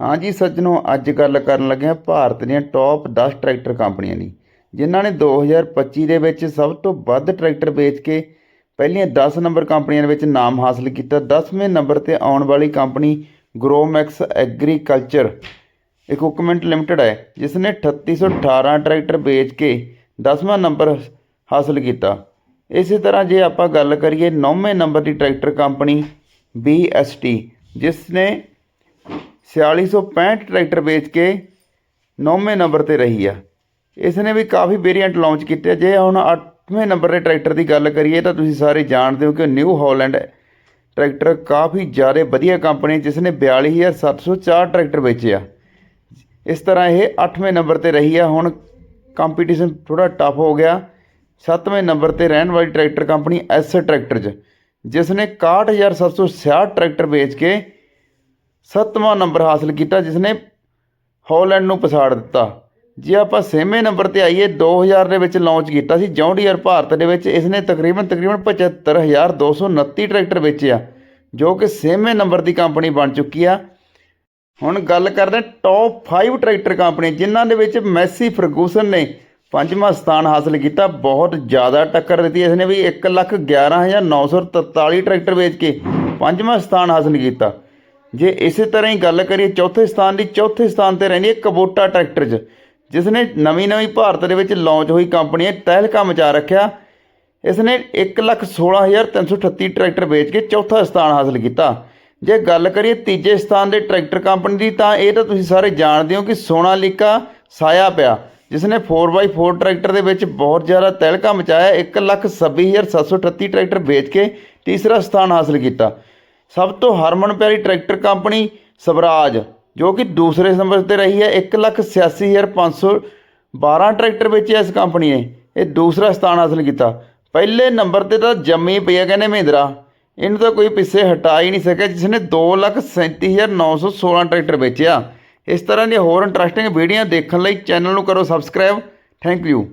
ਹਾਂਜੀ ਸੱਜਣੋ, ਅੱਜ ਗੱਲ ਕਰਨ ਲੱਗੇ ਹਾਂ ਭਾਰਤ ਦੀਆਂ ਟੌਪ 10 ਟਰੈਕਟਰ ਕੰਪਨੀਆਂ ਦੀ, ਜਿਨ੍ਹਾਂ ਨੇ 2025 ਦੇ ਵਿੱਚ ਸਭ ਤੋਂ ਵੱਧ ਟਰੈਕਟਰ ਵੇਚ ਕੇ ਪਹਿਲੀਆਂ 10 ਨੰਬਰ ਕੰਪਨੀਆਂ ਦੇ ਵਿੱਚ ਨਾਮ ਹਾਸਲ ਕੀਤਾ। 10ਵੇਂ ਨੰਬਰ ਤੇ ਆਉਣ ਵਾਲੀ company Gromax agriculture equipment limited ਹੈ ਜਿਸ ਨੇ 3818 ਟਰੈਕਟਰ ਵੇਚ ਕੇ 10ਵਾਂ ਨੰਬਰ ਹਾਸਲ ਕੀਤਾ। ਇਸੇ ਤਰ੍ਹਾਂ ਜੇ ਆਪਾਂ ਗੱਲ ਕਰੀਏ 9ਵੇਂ ਨੰਬਰ ਦੀ ਟਰੈਕਟਰ ਕੰਪਨੀ BST ਜਿਸ ਨੇ 4665 ਟਰੈਕਟਰ ਵੇਚ ਕੇ 9ਵੇਂ ਨੰਬਰ ਤੇ ਰਹੀ ਆ। ਇਸ ਨੇ ਵੀ ਕਾਫੀ ਵੇਰੀਐਂਟ ਲਾਂਚ ਕੀਤੇ ਜੇ ਹੁਣ 8ਵੇਂ ਨੰਬਰ ਦੇ ਟਰੈਕਟਰ ਦੀ ਗੱਲ ਕਰੀਏ ਤਾਂ ਤੁਸੀਂ ਸਾਰੇ ਜਾਣਦੇ ਹੋ ਕਿ ਨਿਊ ਹਾਲੈਂਡ ਟਰੈਕਟਰ ਕਾਫੀ ਜ਼ਿਆਦਾ ਵਧੀਆ ਕੰਪਨੀ ਜਿਸ ਨੇ 42704 ਟਰੈਕਟਰ ਵੇਚੇ ਆ। ਇਸ ਤਰ੍ਹਾਂ ਇਹ 8ਵੇਂ ਨੰਬਰ ਤੇ ਰਹੀ ਆ। ਹੁਣ ਕੰਪੀਟੀਸ਼ਨ ਥੋੜਾ ਟਫ ਹੋ ਗਿਆ। 7ਵੇਂ ਨੰਬਰ ਤੇ ਰਹਿਣ ਵਾਲੀ ਟਰੈਕਟਰ ਕੰਪਨੀ ਐਸ ਟਰੈਕਟਰਜ਼ ਜਿਸ ਨੇ 61766 ਟਰੈਕਟਰ ਵੇਚ ਕੇ ਸੱਤਵਾਂ ਨੰਬਰ ਹਾਸਲ ਕੀਤਾ ਜਿਸ ਨੇ ਹਾਲੈਂਡ ਨੂੰ ਪਛਾੜ ਦਿੱਤਾ। ਜੇ ਆਪਾਂ ਛੇਵੇਂ ਨੰਬਰ ਤੇ ਆਈਏ 2000 ਦੇ ਵਿੱਚ ਲਾਂਚ ਕੀਤਾ ਸੀ ਜੌਂਡੀਅਰ ਭਾਰਤ ਦੇ ਵਿੱਚ ਇਸ ਨੇ ਤਕਰੀਬਨ ਤਕਰੀਬਨ 75229 ਟਰੈਕਟਰ ਵੇਚਿਆ ਜੋ ਕਿ ਛੇਵੇਂ ਨੰਬਰ ਦੀ ਕੰਪਨੀ ਬਣ ਚੁੱਕੀ ਆ। ਹੁਣ ਗੱਲ ਕਰਦੇ ਹਾਂ ਟੌਪ 5 ਟਰੈਕਟਰ ਕੰਪਨੀ, ਜਿਨ੍ਹਾਂ ਦੇ ਵਿੱਚ ਮੈਸੀ ਫਰਗੂਸਨ ਨੇ ਪੰਜਵਾਂ ਸਥਾਨ ਹਾਸਲ ਕੀਤਾ। ਬਹੁਤ ਜ਼ਿਆਦਾ ਟੱਕਰ ਦਿੱਤੀ ਇਸ ਨੇ ਵੀ 111943 ਟਰੈਕਟਰ ਵੇਚ ਕੇ ਪੰਜਵਾਂ ਸਥਾਨ ਹਾਸਲ ਕੀਤਾ। ਜੇ ਇਸੇ ਤਰ੍ਹਾਂ ਹੀ ਗੱਲ ਕਰੀਏ, ਚੌਥੇ ਸਥਾਨ ਦੀ ਚੌਥੇ ਸਥਾਨ ਤੇ ਰਹਿੰਦੀ ਹੈ ਕਬੋਟਾ ਟਰੈਕਟਰਜ਼ ਜਿਸ ਨੇ ਨਵੀਂ ਨਵੀਂ ਭਾਰਤ ਦੇ ਵਿੱਚ ਲਾਂਚ ਹੋਈ ਕੰਪਨੀ ਹੈ, ਤਹਿਲਕਾ ਮਚਾ ਰੱਖਿਆ। ਇਸ ਨੇ 116338 ਟਰੈਕਟਰ ਵੇਚ ਕੇ ਚੌਥਾ ਸਥਾਨ ਹਾਸਲ ਕੀਤਾ। ਜੇ ਗੱਲ ਕਰੀਏ ਤੀਜੇ ਸਥਾਨ ਦੇ ਟਰੈਕਟਰ ਕੰਪਨੀ ਦੀ, ਤਾਂ ਇਹ ਤਾਂ ਤੁਸੀਂ ਸਾਰੇ ਜਾਣਦੇ ਹੋ ਕਿ ਸੋਨਾਲੀਕਾ ਸਾਇਆ ਪਿਆ ਜਿਸ ਨੇ 4x4 ਟਰੈਕਟਰ ਦੇ ਵਿੱਚ ਬਹੁਤ ਜ਼ਿਆਦਾ ਤਹਿਲਕਾ ਮਚਾਇਆ 126738 ਟਰੈਕਟਰ ਵੇਚ ਕੇ ਤੀਸਰਾ ਸਥਾਨ ਹਾਸਲ ਕੀਤਾ। ਸਭ ਤੋਂ ਹਰਮਨ ਪਿਆਰੀ ਟਰੈਕਟਰ ਕੰਪਨੀ ਸਵਰਾਜ, ਜੋ ਕਿ ਦੂਸਰੇ ਨੰਬਰ ਤੇ ਰਹੀ ਹੈ 186512 ਟਰੈਕਟਰ ਵੇਚੇ ਇਸ ਕੰਪਨੀ ਨੇ ਇਹ ਦੂਸਰਾ ਸਥਾਨ ਹਾਸਲ ਕੀਤਾ। ਪਹਿਲੇ ਨੰਬਰ ਤੇ ਤਾਂ ਜੰਮੀ ਪਈ ਹੈ ਕਹਿੰਦੇ ਮਹਿੰਦਰਾ। ਇਹਨੂੰ ਤਾਂ ਕੋਈ ਪਿੱਛੇ ਹਟਾ ਹੀ ਨਹੀਂ ਸਕਿਆ ਜਿਸ ਨੇ 237916 ਟਰੈਕਟਰ ਵੇਚਿਆ। ਇਸ ਤਰ੍ਹਾਂ ਦੀਆਂ ਹੋਰ ਇੰਟਰਸਟਿੰਗ ਵੀਡੀਓ ਦੇਖਣ ਲਈ ਚੈਨਲ ਨੂੰ ਕਰੋ ਸਬਸਕ੍ਰਾਈਬ ਥੈਂਕ ਯੂ